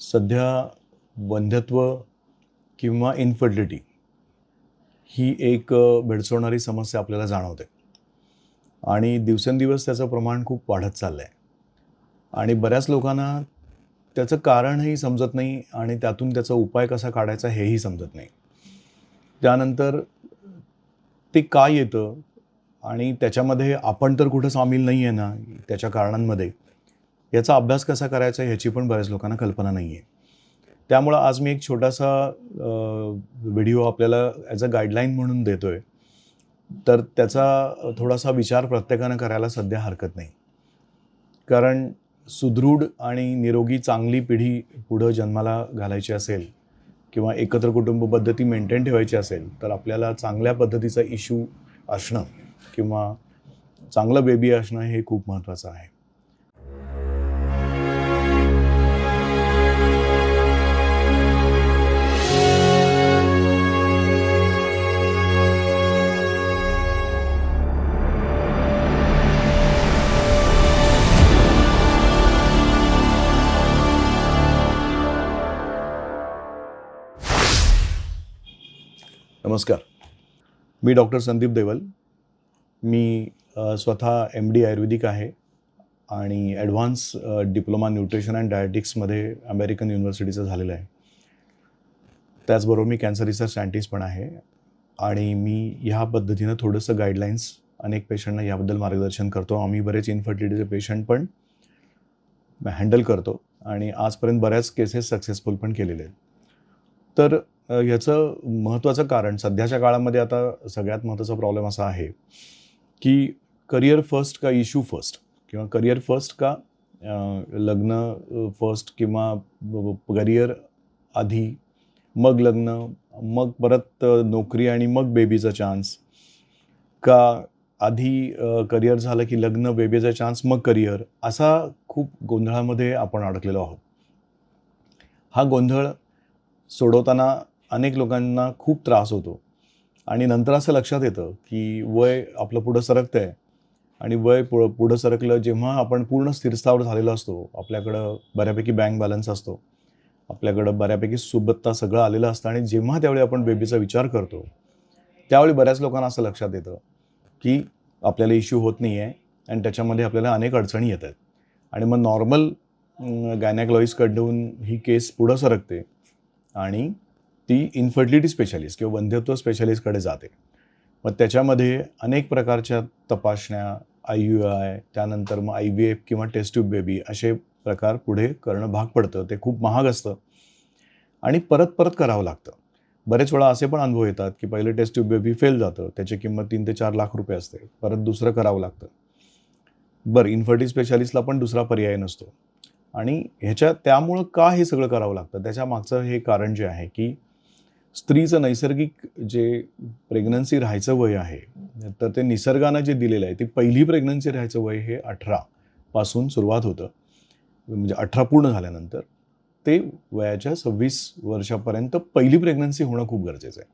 सध्या वंध्यत्व किंवा इन्फर्टिलिटी ही एक भेडसवणारी समस्या आपल्याला जाणवते. आणि दिवसेंदिवस त्याचं प्रमाण खूप वाढत चाललं आहे आणि बऱ्याच लोकांना त्याचं कारणही समजत नाही आणि त्यातून त्याचा उपाय कसा काढायचा हेही समजत नाही. त्यानंतर ते का येतं? आणि त्याच्यामध्ये आपण तर कुठं सामील नाही आहे ना त्याच्या कारणांमध्ये. याचा अभ्यास कसा करायचा ह्याची पण बऱ्याच लोकांना कल्पना नाही आहे त्यामुळं आज मी एक छोटासा व्हिडिओ आपल्याला ॲज अ गाईडलाईन म्हणून देतो आहे तर त्याचा थोडासा विचार प्रत्येकानं करायला सध्या हरकत नाही. कारण सुदृढ आणि निरोगी चांगली पिढी पुढं जन्माला घालायची असेल किंवा एकत्र कुटुंब पद्धती मेंटेन ठेवायची असेल तर आपल्याला चांगल्या पद्धतीचा इश्यू असणं किंवा चांगलं बेबी असणं हे खूप महत्त्वाचं आहे. नमस्कार. मी डॉक्टर संदीप देवल. मी स्वतः एम डी आयुर्वेदिक आहे आणि ॲडव्हान्स डिप्लोमा न्यूट्रिशन अँड डायटिक्समध्ये अमेरिकन युनिव्हर्सिटीचं झालेलं आहे. त्याचबरोबर मी कॅन्सर रिसर्च सायंटिस्ट पण आहे आणि मी ह्या पद्धतीनं थोडंसं गाईडलाईन्स अनेक पेशंटना याबद्दल मार्गदर्शन करतो. आम्ही बरेच इन्फर्टिलिटीचे पेशंट पण हँडल करतो आणि आजपर्यंत बऱ्याच केसेस सक्सेसफुल पण केलेले आहेत. तर ह्याचं महत्त्वाचं कारण सध्याच्या काळामध्ये आता सगळ्यात महत्त्वाचा प्रॉब्लेम असा आहे की करिअर फर्स्ट का इश्यू फर्स्ट किंवा करिअर फर्स्ट का लग्न फर्स्ट किंवा करिअर आधी मग लग्न मग परत नोकरी आणि मग बेबीचा चान्स का आधी करिअर झालं की लग्न बेबीचा चान्स मग करिअर असा खूप गोंधळामध्ये आपण अडकलेलो आहोत. हा गोंधळ सोडवताना अनेक लोकांना खूप त्रास होतो. आणि नंतर असं लक्षात येतं की वय आपलं पुढं सरकतं आहे आणि वय पुढं पुढं सरकलं जेव्हा आपण पूर्ण स्थिरस्थावर झालेलो असतो आपल्याकडं बऱ्यापैकी बँक बॅलन्स असतो. आपल्याकडं बऱ्यापैकी सुबत्ता सगळं आलेलं असतं आणि जेव्हा त्यावेळी आपण बेबीचा विचार करतो त्यावेळी बऱ्याच लोकांना असं लक्षात येतं की आपल्याला इश्यू होत नाही आहे आणि त्याच्यामध्ये आपल्याला अनेक अडचणी येत आहेत. आणि मग नॉर्मल गायनॅकलॉईसकडून ही केस पुढं सरकते. आणि ती इन्फर्टिलिटी स्पेशालिस्ट किंवा वंध्यत्व स्पेशालिस्टकडे जाते. मग त्याच्यामध्ये अनेक प्रकारच्या तपासण्या आय यू आय त्यानंतर मग आय व्ही एफ किंवा टेस्ट ट्यूब बेबी असे प्रकार पुढे करणं भाग पडतं. ते खूप महाग असतं. आणि परत परत करावं लागतं. बरेच वेळा असे पण अनुभव येतात की पहिले टेस्ट ट्यूब बेबी फेल जातं त्याची किंमत तीन ते चार लाख रुपये असते. परत दुसरं करावं लागतं. बरं इन्फर्टी स्पेशालिस्टला पण दुसरा पर्याय नसतो. आणि ह्याच्या त्यामुळं का हे सगळं करावं लागतं? त्याच्या मागचं हे कारण जे आहे की स्त्रीचं नैसर्गिक जे प्रेग्नन्सी राहायचं वय आहे तर ते निसर्गानं जे दिलेलं आहे ती पहिली प्रेग्नन्सी राहायचं वय हे अठरा पासून सुरुवात होतं. म्हणजे अठरा पूर्ण झाल्यानंतर ते वयाच्या सव्वीस वर्षापर्यंत पहिली प्रेग्नन्सी होणं खूप गरजेचं आहे.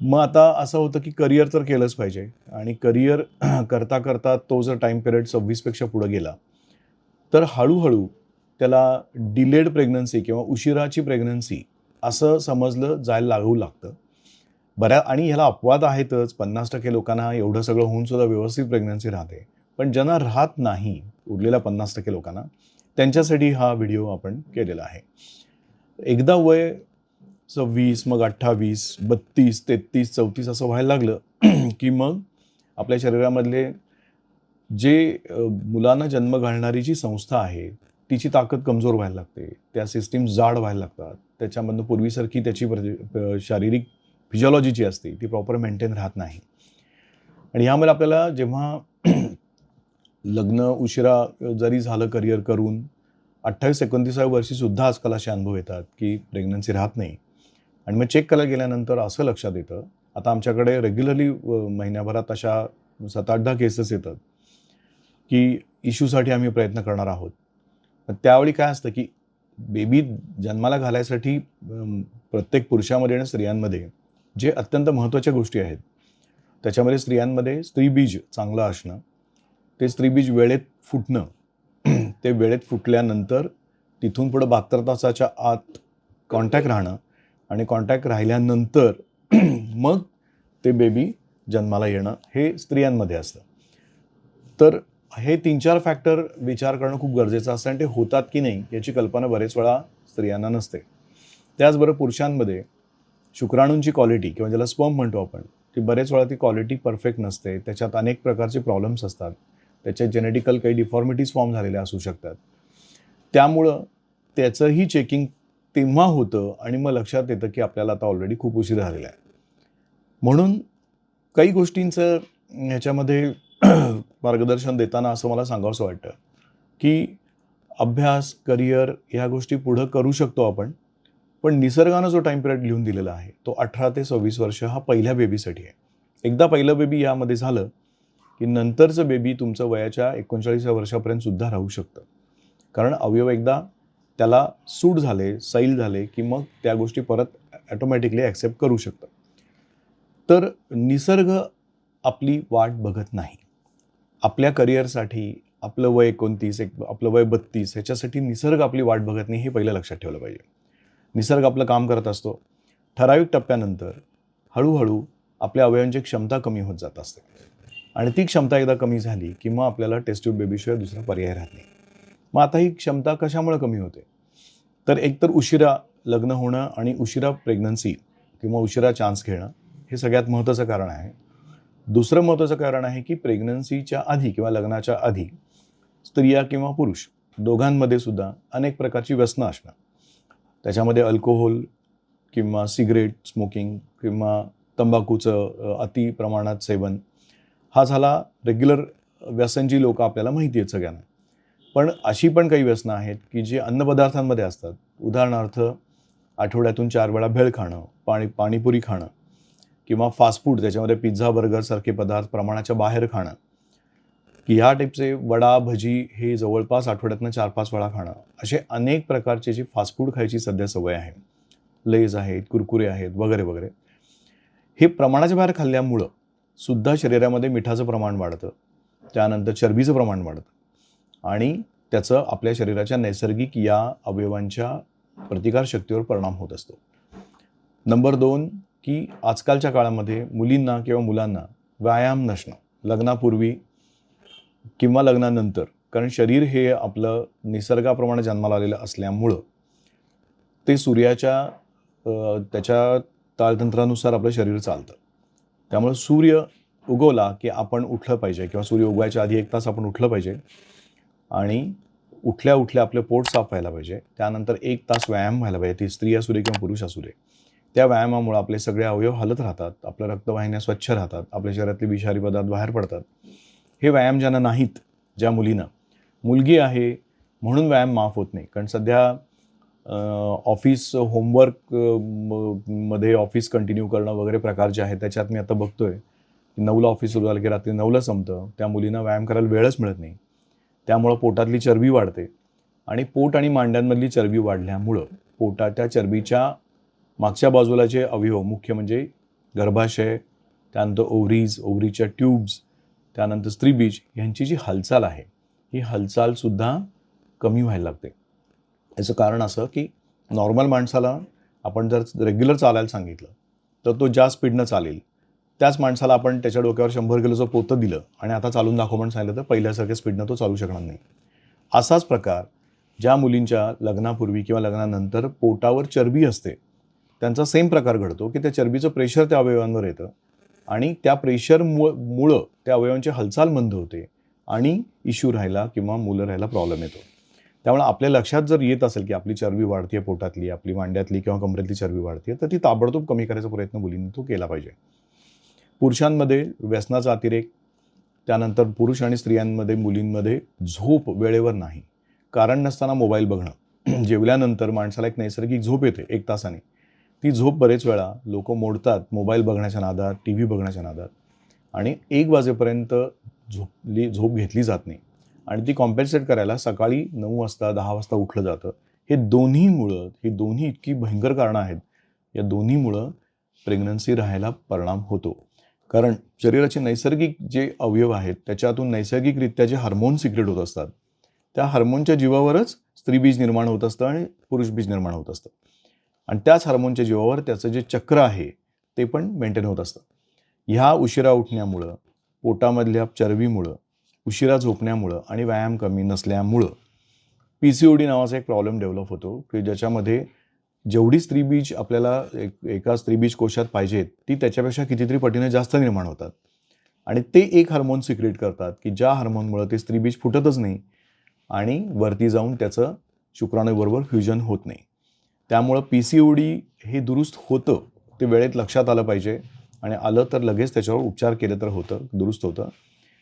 मग आता असं होतं की करिअर तर केलंच पाहिजे आणि करिअर करता करता तो जर टाईम पिरियड सव्वीसपेक्षा पुढं गेला तर हळूहळू त्याला डिलेड प्रेग्नन्सी किंवा उशिराची प्रेग्नन्सी असं समजलं जायला लागू लागतं. बऱ्या आणि ह्याला अपवाद आहेतच. पन्नास टक्के लोकांना एवढं सगळं होऊन सुद्धा व्यवस्थित प्रेग्नन्सी राहते. पण ज्यांना राहत नाही उरलेल्या पन्नास टक्के लोकांना त्यांच्यासाठी हा व्हिडिओ आपण केलेला आहे. एकदा वय सव्वीस मग अठ्ठावीस बत्तीस तेहतीस चौतीस असं व्हायला लागलं की मग आपल्या शरीरामधले जे मुलांना जन्म घालणारी जी संस्था आहे तिची ताकद कमजोर व्हायला लागते. त्या सिस्टीम जाड व्हायला लागतात. त्याच्यामधनं पूर्वीसारखी त्याची शारीरिक फिजिओलॉजी जी असते ती प्रॉपर मेंटेन राहत नाही. आणि ह्यामुळे आपल्याला जेव्हा लग्न उशिरा जरी झालं करिअर करून अठ्ठावीस एकोणतीसाव्या वर्षीसुद्धा आजकाल असे अनुभव येतात की प्रेग्नन्सी राहत नाही. आणि मग चेक करायला गेल्यानंतर असं लक्षात येतं आता आमच्याकडे रेग्युलरली महिन्याभरात अशा सात आठ दहा केसेस येतात की इश्यूसाठी आम्ही प्रयत्न करणार आहोत. त्यावेळी काय असतं की बेबी जन्माला घालायसाठी प्रत्येक पुरुषामध्ये आणि स्त्रियांमध्ये जे अत्यंत महत्त्वाच्या गोष्टी आहेत त्याच्यामध्ये स्त्रियांमध्ये स्त्रीबीज चांगलं असणं ते स्त्रीबीज वेळेत फुटणं ते वेळेत फुटल्यानंतर तिथून पुढं बहात्तर तासाच्या आत कॉन्टॅक्ट राहणं आणि कॉन्टॅक्ट राहिल्यानंतर मग ते बेबी जन्माला येणं हे स्त्रियांमध्ये असतं. तर हे तीन चार फॅक्टर विचार करणं खूप गरजेचं असतं आणि ते होतात की नाही याची कल्पना बरेच वेळा स्त्रियांना नसते. त्याचबरोबर पुरुषांमध्ये शुक्राणूंची क्वालिटी किंवा ज्याला स्पर्म म्हणतो आपण ती बरेच वेळा ती क्वालिटी परफेक्ट नसते. त्याच्यात अनेक प्रकारचे प्रॉब्लेम्स असतात. त्याच्यात जेनेटिकल काही डिफॉर्मिटीज फॉर्म झालेल्या असू शकतात. त्यामुळं त्याचंही चेकिंग तेव्हा होतं आणि मग लक्षात येतं की आपल्याला आता ऑलरेडी खूप उशीर झालेला आहे. म्हणून काही गोष्टींचं ह्याच्यामध्ये मार्गदर्शन देताना असं मला सांगावंसं वाटतं की अभ्यास करिअर ह्या गोष्टी पुढं करू शकतो आपण पण निसर्गानं जो टाईम पिरियड लिहून दिलेला आहे तो अठरा ते सव्वीस वर्ष हा पहिल्या बेबीसाठी आहे. एकदा पहिलं बेबी यामध्ये झालं की नंतरचं बेबी तुमचं वयाच्या एकोणचाळीसव्या वर्षापर्यंत सुद्धा राहू शकतं. कारण अवयव एकदा त्याला सूट झाले सैल झाले की मग त्या गोष्टी परत ॲटोमॅटिकली ॲक्सेप्ट करू शकतं. तर निसर्ग आपली वाट बघत नाही. आपल्या करिअरसाठी आपलं वय एकोणतीस एक आपलं वय बत्तीस ह्याच्यासाठी निसर्ग आपली वाट बघत नाही हे पहिलं लक्षात ठेवलं पाहिजे. निसर्ग आपलं काम करत असतो. ठराविक टप्प्यानंतर हळूहळू आपल्या अवयवांची क्षमता कमी होत जात असते. आणि ती क्षमता एकदा कमी झाली की मग आपल्याला टेस्ट्यूब बेबीशिवाय दुसरा पर्याय राहत नाही. मग आता ही क्षमता कशामुळे कमी होते? तर एकतर उशिरा लग्न होणं आणि उशिरा प्रेग्नन्सी किंवा उशिरा चान्स घेणं हे सगळ्यात महत्त्वाचं कारण आहे. दुसरं महत्त्वाचं कारण आहे की प्रेग्नन्सीच्या आधी किंवा लग्नाच्या आधी स्त्रिया किंवा पुरुष दोघांमध्ये सुद्धा अनेक प्रकारची व्यसनं असणं त्याच्यामध्ये अल्कोहोल किंवा सिगरेट स्मोकिंग किंवा तंबाखूचं अति प्रमाणात सेवन हा झाला रेग्युलर व्यसन जी आपल्याला माहिती आहेत सगळ्यांना. पण अशी पण काही व्यसनं आहेत की जी अन्नपदार्थांमध्ये असतात. उदाहरणार्थ आठवड्यातून चार वेळा भेळ खाणं पाणी पाणीपुरी खाणं किंवा फास्ट फूड त्याच्यामध्ये पिझ्झा बर्गरसारखे पदार्थ प्रमाणाच्या बाहेर खाणं. की ह्या टाईपचे वडा भजी हे जवळपास आठवड्यातनं चार पाच वेळा खाणं. असे अनेक प्रकारचे जी फास्ट फूड खायची सध्या सवय आहे. लेज आहेत कुरकुरे आहेत वगैरे वगैरे. हे प्रमाणाच्या बाहेर खाल्ल्यामुळं सुद्धा शरीरामध्ये मिठाचं प्रमाण वाढतं. त्यानंतर चरबीचं प्रमाण वाढतं. आणि त्याचं आपल्या शरीराच्या नैसर्गिक या अवयवांच्या प्रतिकारशक्तीवर परिणाम होत असतो. नंबर दोन की आजकालच्या काळामध्ये मुलींना किंवा मुलांना व्यायाम नसणं लग्नापूर्वी किंवा लग्नानंतर कारण शरीर हे आपलं निसर्गाप्रमाणे जन्माला आलेलं असल्यामुळं ते सूर्याच्या त्याच्या ताळतंत्रानुसार आपलं शरीर चालतं. त्यामुळं सूर्य उगवला की आपण उठलं पाहिजे किंवा सूर्य उगवायच्या आधी एक तास आपण उठलं पाहिजे आणि उठल्या उठल्या आपलं पोट साफ व्हायला पाहिजे. त्यानंतर एक तास व्यायाम व्हायला पाहिजे ती स्त्री असू दे किंवा पुरुष असू दे. त्या व्यायामामुळे आपले सगळे अवयव हलत राहतात आपल्या रक्तवाहिन्या स्वच्छ राहतात आपल्या शरीरातले विषारी पदार्थ बाहेर पडतात. हे व्यायाम ज्यांना नाहीत ज्या मुलीनं. मुलगी आहे म्हणून व्यायाम माफ होत नाही. कारण सध्या ऑफिस होमवर्क म- मध्ये ऑफिस कंटिन्यू करणं वगैरे प्रकार जे त्याच्यात मी आता बघतोय की नऊला ऑफिस सुरू झालं की रात्री नऊला संपतं त्या मुलींना व्यायाम करायला वेळच मिळत नाही. त्यामुळं पोटातली चरबी वाढते. आणि पोट आणि मांड्यांमधली चरबी वाढल्यामुळं पोटाच्या चरबीच्या मागच्या बाजूला जे अवयव मुख्य म्हणजे गर्भाशय त्यानंतर ओव्हरीज ओव्हरीच्या ट्यूब्स त्यानंतर स्त्रीबीज यांची जी हालचाल आहे ही हालचालसुद्धा कमी व्हायला लागते. याचं कारण असं की नॉर्मल माणसाला आपण जर रेग्युलर चालायला सांगितलं तर तो ज्या स्पीडनं चालेल त्याच माणसाला आपण त्याच्या डोक्यावर शंभर किलोचं पोतं दिलं आणि आता चालून दाखव म्हणून सांगितलं तर पहिल्यासारख्या स्पीडनं तो चालू शकणार नाही. असाच प्रकार ज्या मुलींच्या लग्नापूर्वी किंवा लग्नानंतर पोटावर चरबी असते त्यांचा सेम प्रकार घडतो की त्या चरबीचं प्रेशर त्या अवयवांवर येतं आणि त्या प्रेशर मुळं त्या अवयवांची हालचाल मंद होते आणि इश्यू राहायला किंवा मुलं राहायला प्रॉब्लेम येतो. त्यामुळे आपल्या लक्षात जर येत असेल की आपली चरबी वाढते पोटातली आपली मांड्यातली किंवा कमरेतली चरबी वाढते तर ती ताबडतोब कमी करायचा प्रयत्न मुलींनी तो केला पाहिजे. पुरुषांमध्ये व्यसनाचा अतिरेक त्यानंतर पुरुष आणि स्त्रियांमध्ये मुलींमध्ये झोप वेळेवर नाही. कारण नसताना मोबाईल बघणं जेवल्यानंतर माणसाला एक नैसर्गिक झोप येते एक तासाने. ती झोप बरेच वेळा लोक मोडतात मोबाईल बघण्याच्या नादात टी व्ही बघण्याच्या नादात. आणि एक वाजेपर्यंत झोपली झोप घेतली जात नाही. आणि ती कॉम्पेन्सेट करायला सकाळी नऊ वाजता दहा वाजता उठलं जातं. हे दोन्हीमुळं ही दोन्ही इतकी भयंकर कारणं आहेत. या दोन्हीमुळं प्रेग्नन्सी राहायला परिणाम होतो. कारण शरीराचे नैसर्गिक जे अवयव आहेत त्याच्यातून नैसर्गिकरित्या जे हार्मोन सिक्रेट होत असतात त्या हार्मोनच्या जीवावरच स्त्रीबीज निर्माण होत असतं आणि पुरुष बीज निर्माण होत असतं. आणि त्याच हार्मोनच्या जीवावर त्याचं जे चक्र आहे ते पण मेंटेन होत असतं. ह्या उशिरा उठण्यामुळं पोटामधल्या चरबीमुळं उशिरा झोपण्यामुळं आणि व्यायाम कमी नसल्यामुळं पी सी ओ डी नावाचा एक प्रॉब्लेम डेव्हलप होतो की ज्याच्यामध्ये जेवढी स्त्रीबीज आपल्याला एक एका स्त्रीबीज कोशात पाहिजेत ती त्याच्यापेक्षा कितीतरी पटीने जास्त निर्माण होतात. आणि ते एक हार्मोन सिक्रेट करतात की ज्या हार्मोनमुळं ते स्त्रीबीज फुटतच नाही आणि वरती जाऊन त्याचं शुक्राणूबरोबर फ्युजन होत नाही. त्यामुळं पी सी ओ डी हे दुरुस्त होतं ते वेळेत लक्षात आलं पाहिजे. आणि आलं तर लगेच त्याच्यावर उपचार केले तर होतं दुरुस्त होतं.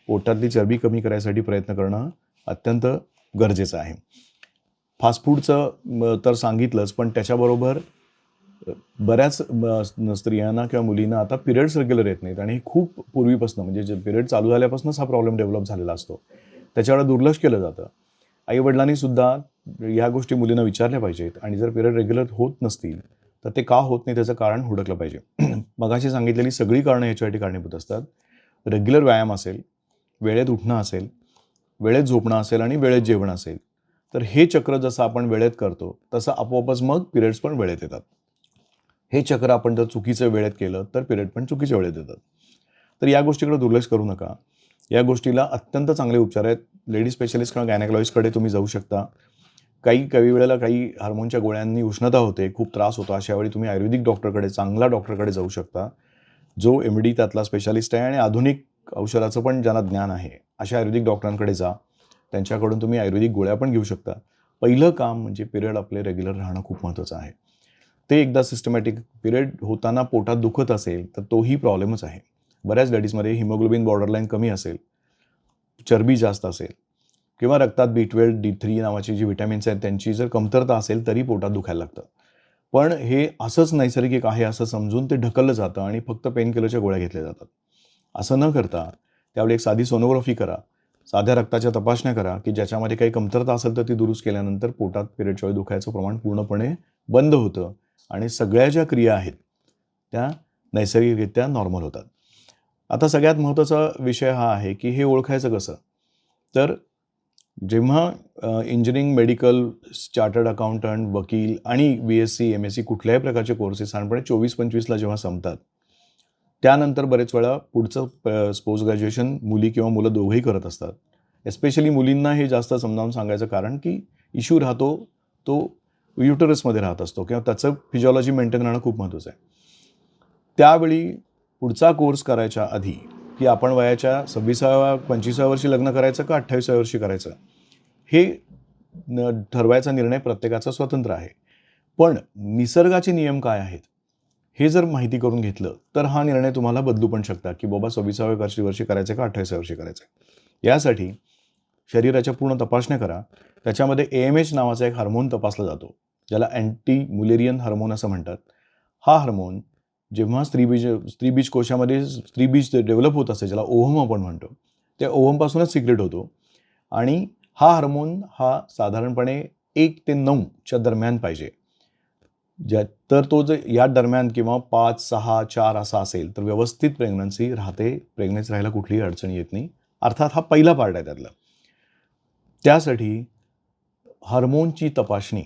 पोटातली चरबी कमी करायसाठी प्रयत्न करणं अत्यंत गरजेचं आहे. फास्ट फूडचं तर सांगितलंच पण त्याच्याबरोबर बऱ्याच स्त्रियांना किंवा मुलींना आता पिरियड्स रेग्युलर येत नाहीत. आणि हे खूप पूर्वीपासून म्हणजे जे पिरियड चालू झाल्यापासूनच हा प्रॉब्लेम डेव्हलप झालेला असतो. त्याच्याकडे दुर्लक्ष केलं जातं. आईवडिलांनी सुद्धा या गोष्टी मुलींना विचारल्या पाहिजेत आणि जर पिरियड रेग्युलर होत नसतील तर ते का होत नाही त्याचं कारण हुडकलं पाहिजे. मगाशी सांगितलेली सगळी कारणं याच्यासाठी कारणीभूत असतात. रेग्युलर व्यायाम असेल वेळेत उठणं असेल वेळेत झोपणं असेल आणि वेळेत जेवण असेल तर हे चक्र जसं आपण वेळेत करतो तसं आपोआपच मग पिरियड्स पण वेळेत येतात. हे चक्र आपण जर चुकीचं वेळेत केलं तर पिरियड पण चुकीच्या वेळेत येतात. तर या गोष्टीकडे दुर्लक्ष करू नका. या गोष्टीला अत्यंत चांगले उपचार आहेत. लेडी स्पेशलिस्ट किंवा गायनेकॉलॉजिस्टकडे तुम्ही जाऊ शकता. काही काही वेळेला काही हार्मोनच्या गोळ्यांनी उष्णता होते खूप त्रास होतो अशा वेळी तुम्ही आयुर्वेदिक डॉक्टरकडे चांगला डॉक्टरकडे जाऊ शकता. जो एम डी त्यातला स्पेशालिस्ट आहे आणि आधुनिक औषधाचं पण ज्यांना ज्ञान आहे अशा आयुर्वेदिक डॉक्टरांकडे जा. त्यांच्याकडून तुम्ही आयुर्वेदिक गोळ्या पण घेऊ शकता. पहिलं काम म्हणजे पिरियड आपले रेग्युलर राहणं खूप महत्त्वाचं आहे. ते एकदा सिस्टमॅटिक पिरियड होताना पोटात दुखत असेल तर तोही प्रॉब्लेमच आहे. बऱ्याच लेडीजमध्ये हिमोग्लोबिन बॉर्डरलाईन कमी असेल. चरबी जास्त असेल किंवा रक्तात बी ट्वेल्व डी थ्री नावाची जी विटॅमिन्स आहेत त्यांची जर कमतरता असेल तरी पोटात दुखायला लागतं. पण हे असंच नैसर्गिक आहे असं समजून ते ढकललं जातं आणि फक्त पेनकिलरच्या गोळ्या घेतल्या जातात. असं न करता त्यावेळी एक साधी सोनोग्राफी करा साध्या रक्ताच्या तपासण्या करा की ज्याच्यामध्ये काही कमतरता असेल तर ती दुरुस्त केल्यानंतर पोटात पिरियडच्या वेळी दुखायचं प्रमाण पूर्णपणे बंद होतं आणि सगळ्या ज्या क्रिया आहेत त्या नैसर्गिकरित्या नॉर्मल होतात. आता सगळ्यात महत्त्वाचा विषय हा आहे की हे ओळखायचं कसं? तर जेव्हा इंजिनिअरिंग मेडिकल चार्टर्ड अकाउंटंट वकील आणि B S C M S C कुठल्याही प्रकारचे कोर्सेस साधारणपणे चोवीस पंचवीसला जेव्हा संपतात त्यानंतर बरेच वेळा पुढचं पोस्ट ग्रॅज्युएशन मुली किंवा मुलं दोघंही करत असतात. एस्पेशली मुलींना हे जास्त समजावून सांगायचं कारण की इश्यू राहतो तो युटरसमध्ये राहत असतो किंवा त्याचं फिजिओलॉजी मेंटेन राहणं खूप महत्त्वाचं आहे. त्यावेळी पुढचा कोर्स करायच्या आधी की आपण वयाच्या सव्वीसाव्या पंचवीसाव्या वर्षी लग्न करायचं का अठ्ठावीसाव्या वर्षी करायचं? हे न ठरवायचा निर्णय प्रत्येकाचा स्वतंत्र आहे. पण निसर्गाचे नियम काय आहेत? हे जर माहिती करून घेतलं तर हा निर्णय तुम्हाला बदलू पण शकता की बाबा सव्वीसाव्या वर्षी वर्षी करायचं का अठ्ठावीसाव्या वर्षी करायचं? यासाठी शरीराच्या पूर्ण तपासण्या करा. त्याच्यामध्ये ए एम एच नावाचा एक हार्मोन तपासला जातो ज्याला अँटी मुलेरियन हार्मोन असं म्हणतात. हा हार्मोन जेव्हा स्त्रीबीज स्त्रीबीज कोशामध्ये स्त्रीबीज डेव्हलप होत असते ज्याला ओहम आपण म्हणतो त्या ओहमपासूनच सिक्रेट होतो. आणि हा हार्मोन हा साधारणपणे एक ते नऊच्या दरम्यान पाहिजे. ज्या तर तो जर या दरम्यान किंवा पाच सहा चार असा असेल तर व्यवस्थित प्रेग्नन्सी राहते प्रेग्नन्सी राहायला कुठलीही अडचण येत नाही. अर्थात हा पहिला पार्ट आहे त्यातला. त्यासाठी हार्मोनची तपासणी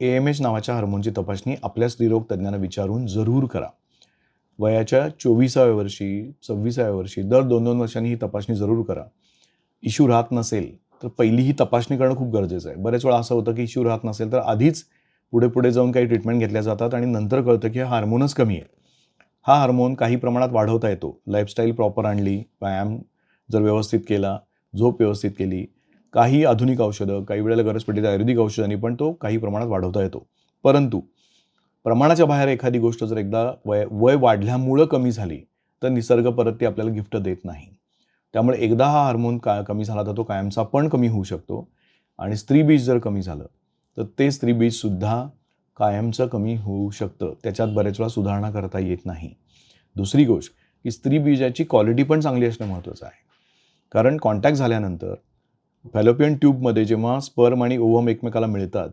ए एम एच नावाच्या हार्मोनची तपासणी आपल्या स्त्रीरोग तज्ज्ञांना विचारून जरूर करा. वयाच्या चोवीसाव्या वर्षी सव्वीसाव्या वर्षी दर दोन दोन वर्षांनी ही तपासणी जरूर करा. इश्यू राहत नसेल तर पहिली ही तपासणी करणं खूप गरजेचं आहे. बरेच वेळा असं होतं की इश्यू राहत नसेल तर आधीच पुढे पुढे जाऊन काही ट्रीटमेंट घेतल्या जातात आणि नंतर कळतं की हा हार्मोनच कमी आहे. हा हार्मोन काही प्रमाणात वाढवता येतो. लाईफस्टाईल प्रॉपर आणली व्यायाम जर व्यवस्थित केला झोप व्यवस्थित केली काही आधुनिक औषधं काही वेळेला गरज पडली तर आयुर्वेदिक औषधांनी पण तो काही प्रमाणात वाढवता येतो. परंतु प्रमाणाच्या बाहेर एखादी गोष्ट जर एकदा वय वय वाढल्यामुळं कमी झाली तर निसर्ग परत ती आपल्याला गिफ्ट देत नाही. त्यामुळे एकदा हा हार्मोन का कमी झाला तर तो कायमचा पण कमी होऊ शकतो. आणि स्त्रीबीज जर कमी झालं तर ते स्त्रीबीजसुद्धा कायमचं कमी होऊ शकतं. त्याच्यात बरेच वेळा सुधारणा करता येत नाही. दुसरी गोष्ट की स्त्रीबीजाची क्वालिटी पण चांगली असणं महत्त्वाचं आहे. कारण कॉन्टॅक्ट झाल्यानंतर फॅलोपियन ट्यूबमध्ये जेव्हा स्पर्म आणि ओव्हम एकमेकाला मिळतात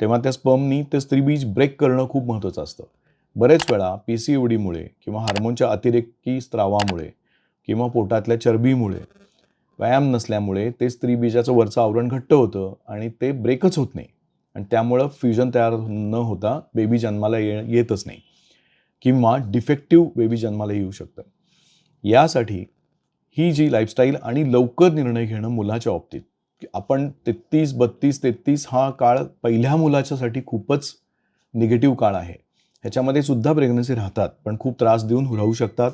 तेव्हा त्या स्पर्मनी ते स्त्रीबीज ब्रेक करणं खूप महत्त्वाचं असतं. बरेच वेळा पी सी ओडीमुळे किंवा हार्मोनच्या अतिरेकी स्त्रावामुळे किंवा पोटातल्या चरबीमुळे व्यायाम नसल्यामुळे ते स्त्रीबीजाचं वरचं आवरण घट्ट होतं आणि ते ब्रेकच होत नाही. आणि त्यामुळं फ्युजन तयार न होता बेबी जन्माला ये येतच नाही. किंवा डिफेक्टिव्ह बेबी जन्माला येऊ शकतं. यासाठी ही जी लाईफस्टाईल आणि लवकर निर्णय घेणं मुलाच्या बाबतीत आपण तेहतीस बत्तीस तेहतीस हा काळ पहिल्या मुलाच्यासाठी खूपच निगेटिव्ह काळ आहे. ह्याच्यामध्ये सुद्धा प्रेग्नन्सी राहतात पण खूप त्रास देऊन राहू शकतात.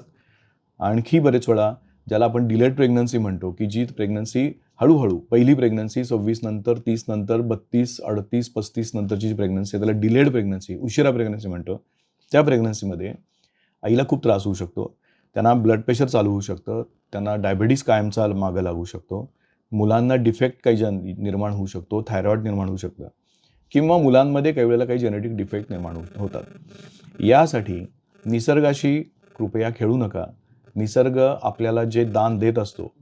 आणखी बरेच वेळा ज्याला आपण डिलेड प्रेग्नन्सी म्हणतो की जी प्रेग्नन्सी हळूहळू पहिली प्रेग्नन्सी सव्वीस नंतर तीस नंतर बत्तीस अडतीस पस्तीस नंतरची जी प्रेग्नन्सी आहे त्याला डिलेड प्रेग्नन्सी उशिरा प्रेग्नन्सी म्हणतो. त्या प्रेग्नन्सीमध्ये आईला खूप त्रास होऊ शकतो. त्यांना ब्लड प्रेशर चालू होऊ शकतं. त्यांना डायबिटीस कायमचा मागं लागू शकतो. मुलांना डिफेक्ट काही जन निर्माण होऊ शकतो थायरॉइड निर्माण होऊ शकतं किंवा मुलांमध्ये काही वेळेला काही जेनेटिक डिफेक्ट निर्माण होतात. यासाठी निसर्गाशी कृपया खेळू नका. निसर्ग आपल्याला जे दान देत असतो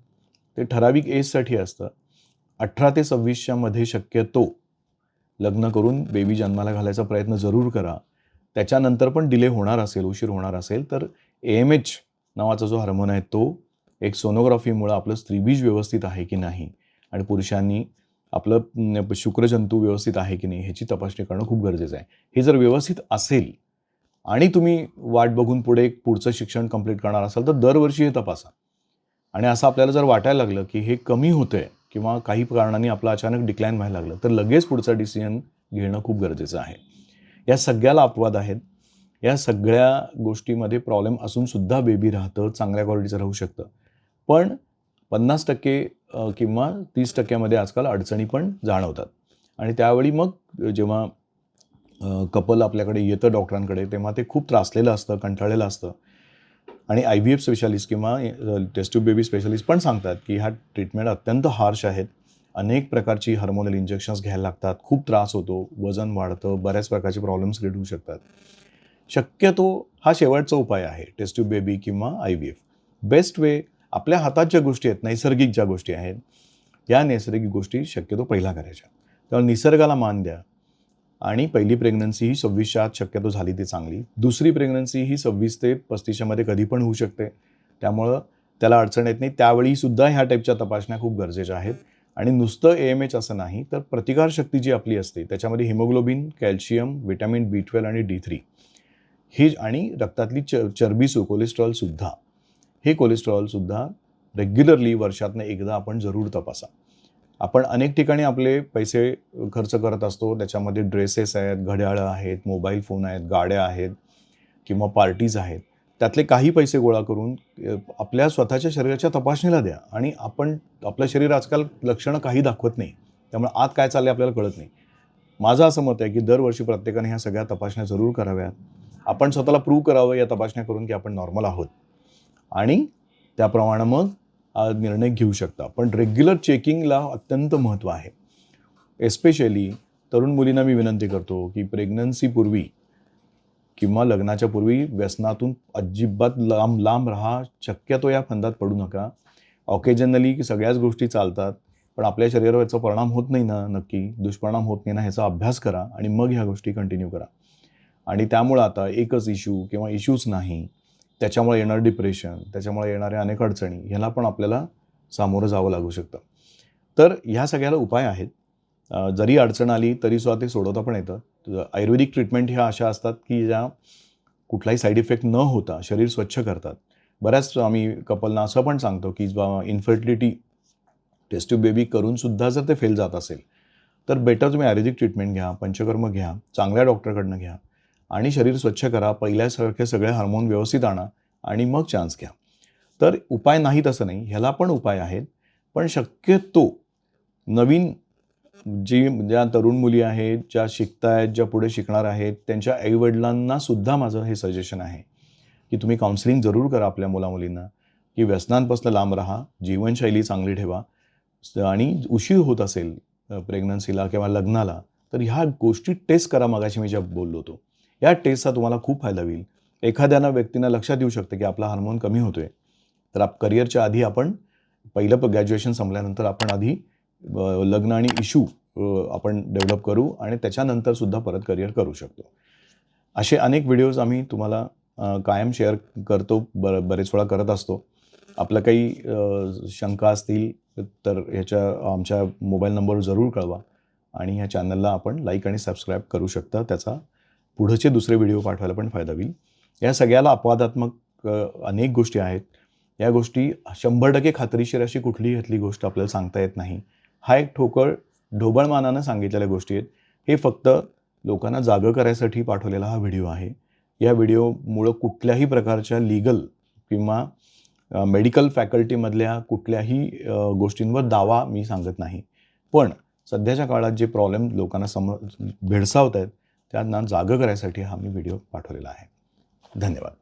ते ठराविक एजसाठी असतं. अठरा ते सव्वीसच्यामध्ये शक्यतो लग्न करून बेबी जन्माला घालायचा प्रयत्न जरूर करा. त्याच्यानंतर पण डिले होणार असेल उशीर होणार असेल तर ए एम एच नावाचा जो हार्मोन आहे तो एक सोनोग्राफीमुळं आपलं स्त्रीबीज व्यवस्थित आहे की नाही? आणि पुरुषांनी आपलं शुक्रजंतू व्यवस्थित आहे की नाही ह्याची तपासणी करणं खूप गरजेचं आहे. हे जर व्यवस्थित असेल आणि तुम्ही वाट बघून पुढे पुढचं शिक्षण कंप्लीट करणार असाल तर दरवर्षी हे तपासा. आणि असं आपल्याला जर वाटायला लागलं की हे कमी होतंय किंवा काही कारणांनी आपलं अचानक डिक्लाईन व्हायला लागलं तर लगेच पुढचा डिसिजन घेणं खूप गरजेचं आहे. या सगळ्याला अपवाद आहेत. या सगळ्या गोष्टीमध्ये प्रॉब्लेम असून सुद्धा बेबी राहतं चांगल्या क्वालिटीचं राहू शकतं. पण पन्नास टक्के किंवा तीस टक्क्यामध्ये आजकाल अडचणी पण जाणवतात. आणि त्यावेळी मग जेव्हा कपल आपल्याकडे येतं डॉक्टरांकडे तेव्हा ते खूप त्रासलेलं असतं कंटाळलेलं असतं. आणि आय व्ही एफ स्पेशालिस्ट किंवा टेस्ट्यूब बेबी स्पेशालिस्ट पण सांगतात की ह्या ट्रीटमेंट अत्यंत हार्श आहेत. अनेक प्रकारची हार्मोनल इंजेक्शन्स घ्यायला लागतात खूप त्रास होतो वजन वाढतं बऱ्याच प्रकारचे प्रॉब्लेम्स क्रिएट होऊ शकतात. शक्यतो हा शेवटचा उपाय आहे टेस्ट्यूब बेबी किंवा I V F. Best way आपल्या हातात ज्या गोष्टी आहेत नैसर्गिक ज्या गोष्टी आहेत या नैसर्गिक गोष्टी शक्यतो पहिला करायच्या. त्यामुळे निसर्गाला मान द्या. आणि पहिली प्रेग्नन्सी ही सव्वीसच्या आत शक्यतो झाली ती चांगली. दुसरी प्रेग्नन्सी ही सव्वीस ते पस्तीसच्यामध्ये कधी पण होऊ शकते. त्यामुळं त्याला अडचण येत नाही. त्यावेळीसुद्धा ह्या टाईपच्या तपासण्या खूप गरजेच्या आहेत. आणि नुसतं ए एम एच असं नाही तर प्रतिकारशक्ती जी आपली असते त्याच्यामध्ये haemoglobin calcium vitamin B twelve आणि डी थ्री ही आणि रक्तातली च चरबीसू कोलेस्ट्रॉलसुद्धा हे कोलेस्ट्रॉलसुद्धा रेग्युलरली वर्षातनं एकदा आपण जरूर तपासा. आपण अनेक ठिकाणी आपले पैसे खर्च करत असतो. त्याच्यामध्ये ड्रेसेस आहेत घड्याळं आहेत मोबाईल फोन आहेत गाड्या आहेत किंवा पार्टीज आहेत. त्यातले काही पैसे गोळा करून आपल्या स्वतःच्या शरीराच्या तपासणीला द्या आणि आपण आपलं शरीर आजकाल लक्षणं काही दाखवत नाही. त्यामुळे आत काय चालले आपल्याला कळत नाही. माझं असं मत आहे की दरवर्षी प्रत्येकाने ह्या सगळ्या तपासण्या जरूर कराव्यात. आपण स्वतःला प्रूव्ह करावं या तपासण्या करून की आपण नॉर्मल आहोत. आणि त्याप्रमाणे मग निर्णय घेऊ शकता. पण रेग्युलर चेकिंगला अत्यंत महत्त्व आहे. एस्पेशली तरुण मुलींना मी विनंती करतो की प्रेग्नन्सीपूर्वी किंवा लग्नाच्या पूर्वी व्यसनातून अजिबात लांब लांब राहा. शक्यतो या फंदात पडू नका. ऑकेजनली की सगळ्याच गोष्टी चालतात. पण आपल्या शरीरावर याचा परिणाम होत नाही ना नक्की. दुष्परिणाम होत नाही ना ह्याचा अभ्यास करा आणि मग ह्या गोष्टी कंटिन्यू करा. आणि त्यामुळं आता एकच इश्यू किंवा इश्यूच नाही. त्याच्यामुळे येणारं डिप्रेशन त्याच्यामुळे येणाऱ्या अनेक अडचणी ह्याला पण आपल्याला सामोरं जावं लागू शकतं. तर ह्या सगळ्याला उपाय आहेत. जरी अडचण आली तरी सुद्धा ते सोडवता पण येतं. आयुर्वेदिक ट्रीटमेंट ह्या अशा असतात की ज्या कुठलाही साईड इफेक्ट न होता शरीर स्वच्छ करतात. बऱ्याच आम्ही कपलना असं पण सांगतो की इन्फर्टिलिटी टेस्ट्यूब बेबी करूनसुद्धा जर ते फेल जात असेल तर बेटर तुम्ही आयुर्वेदिक ट्रीटमेंट घ्या पंचकर्म घ्या चांगल्या डॉक्टरकडनं घ्या. आणि शरीर स्वच्छ करा पहिल्यासारखे सगळे हार्मोन व्यवस्थित आणा आणि मग चान्स घ्या. तर उपाय नाहीत असं नाही ह्याला पण उपाय आहेत. पण शक्यतो नवीन जी ज्या तरुण मुली आहेत ज्या शिकतायत ज्या पुढे शिकणार आहेत त्यांच्या आईवडिलांना सुद्धा माझं हे सजेशन आहे. की तुम्ही काउन्सिलिंग जरूर करा आपल्या मुलामुलींना. की व्यसनांपासून लांब राहा जीवनशैली चांगली ठेवा. आणि उशीर होत असेल प्रेग्नन्सीला किंवा लग्नाला तर ह्या गोष्टी टेस्ट करा मगाशी मी ज्या बोललो होतो. या टेस्टचा तुम्हाला खूप फायदा होईल. एखाद्यानं व्यक्तीनं लक्षात येऊ शकतं की आपला हार्मोन कमी होतोय. तर आप करिअरच्या आधी आपण पहिलं ग्रॅज्युएशन संपल्यानंतर आपण आधी लग्न आणि इशू आपण डेव्हलप करू आणि त्याच्यानंतर सुद्धा परत करिअर करू शकतो. असे अनेक व्हिडिओज आम्ही तुम्हाला कायम शेअर करतो ब बरेच वेळा करत असतो. आपलं काही शंका असतील तर ह्याच्या आमच्या मोबाईल नंबरवर जरूर कळवा आणि ह्या चॅनलला आपण लाईक आणि सबस्क्राईब करू शकता त्याचा पुढचे दुसरे व्हिडिओ पाठवायला पण फायदा होईल. या सगळ्याला अपवादात्मक अनेक गोष्टी आहेत. या गोष्टी शंभर टक्के खात्रीशीर अशी कुठलीही ह्यातली गोष्ट आपल्याला सांगता येत नाही. हा एक ठोकळ ढोबळमानानं सांगितलेल्या गोष्टी आहेत. हे फक्त लोकांना जागं करायसाठी पाठवलेला हा व्हिडिओ आहे. या व्हिडिओमुळं कुठल्याही प्रकारच्या लिगल किंवा मेडिकल फॅकल्टीमधल्या कुठल्याही गोष्टींवर दावा मी सांगत नाही. पण सध्याच्या काळात जे प्रॉब्लेम लोकांना सम भेडसावत आहेत त्यांना जागं करायसाठी हा मी व्हिडिओ पाठवलेला आहे. धन्यवाद.